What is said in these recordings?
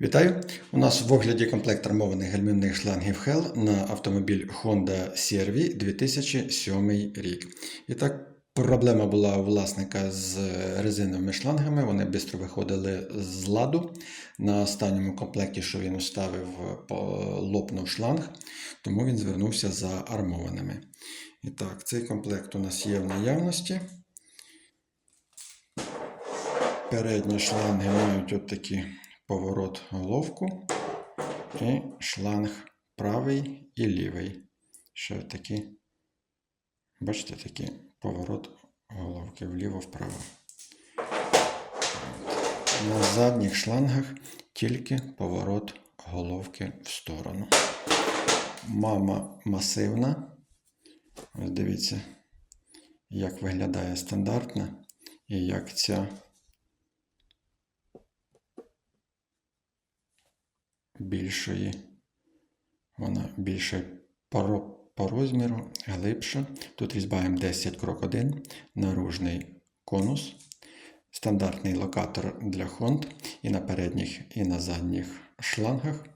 Вітаю! У нас в огляді комплект армованих гальмівних шлангів HEL на автомобіль Honda CR-V 2007 рік. І так, проблема була у власника з резиновими шлангами. Вони швидко виходили з ладу. На останньому комплекті, що він уставив, лопнув шланг, тому він звернувся за армованими. І так, цей комплект у нас є в наявності. Передні шланги мають от такі поворот головку і шланг правий і лівий. Ще такі, бачите, такий поворот головки вліво-вправо. На задніх шлангах тільки поворот головки в сторону. Мама масивна. Ось дивіться, як виглядає стандартна і як ця більшої, вона більше по, по розміру, глибша. Тут різьбаємо 10 крок 1, наружний конус, стандартний локатор для хонд і на передніх, і на задніх шлангах.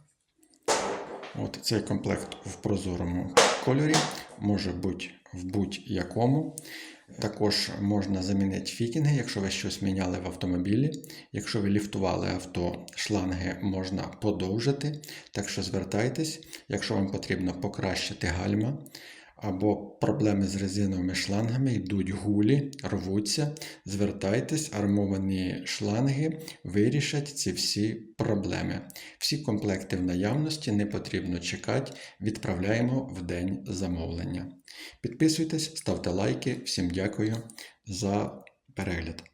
От цей комплект в прозорому кольорі, може бути в будь-якому. Також можна замінити фітінги, якщо ви щось міняли в автомобілі. Якщо ви ліфтували авто, шланги можна подовжити. Так що звертайтесь, якщо вам потрібно покращити гальма або проблеми з резиновими шлангами, йдуть гулі, рвуться. Звертайтесь, армовані шланги вирішать ці всі проблеми. Всі комплекти в наявності, не потрібно чекати, відправляємо в день замовлення. Підписуйтесь, ставте лайки. Всім дякую за перегляд.